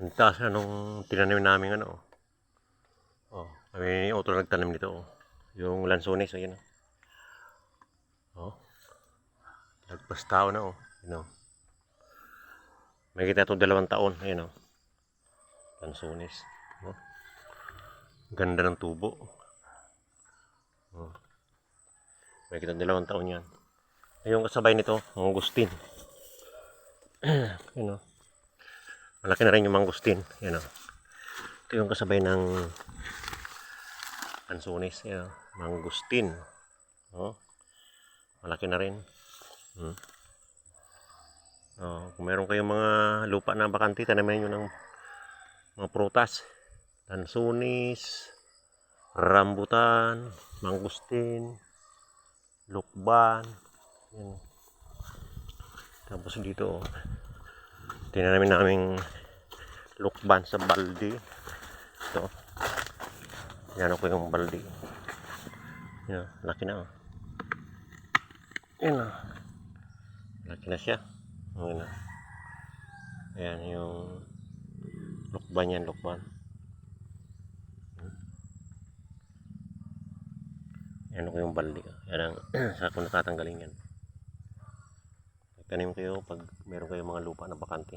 Ang taas na nung tinanim namin ano. Oh, kami ni Otto nagtanim nito. Oh. Yung lansones, ayun. Oh. Lagpas tao na oh. Yun, oh. May kita itong dalawang taon. Ayun oh. Lansones. Oh. Ganda ng tubo. Oh. May kita dalawang taon yan. Yung kasabay nito, ang Agustin. Yun oh. Malaki na rin yung mangustin. Yan o. Ito yung kasabay ng ansunis. Yan o. Mangustin. O. Malaki na rin. Hmm. O, kung meron kayong mga lupa na bakante, tanamin nyo ng mga prutas. Ansunis, rambutan, mangustin, lukban. Yan. Tapos dito, oh. Tinanamin naming lukban sa balde. Ito. Yan ko yung balde. Yan, laki na. oh. Yan na. Laki na siya. Yan na. Ayan yung lukban yan, lukban. Yan ko yung balde. Yan ang sa kung natatanggalin yan. Tanim kayo pag meron kayong mga lupa na bakante.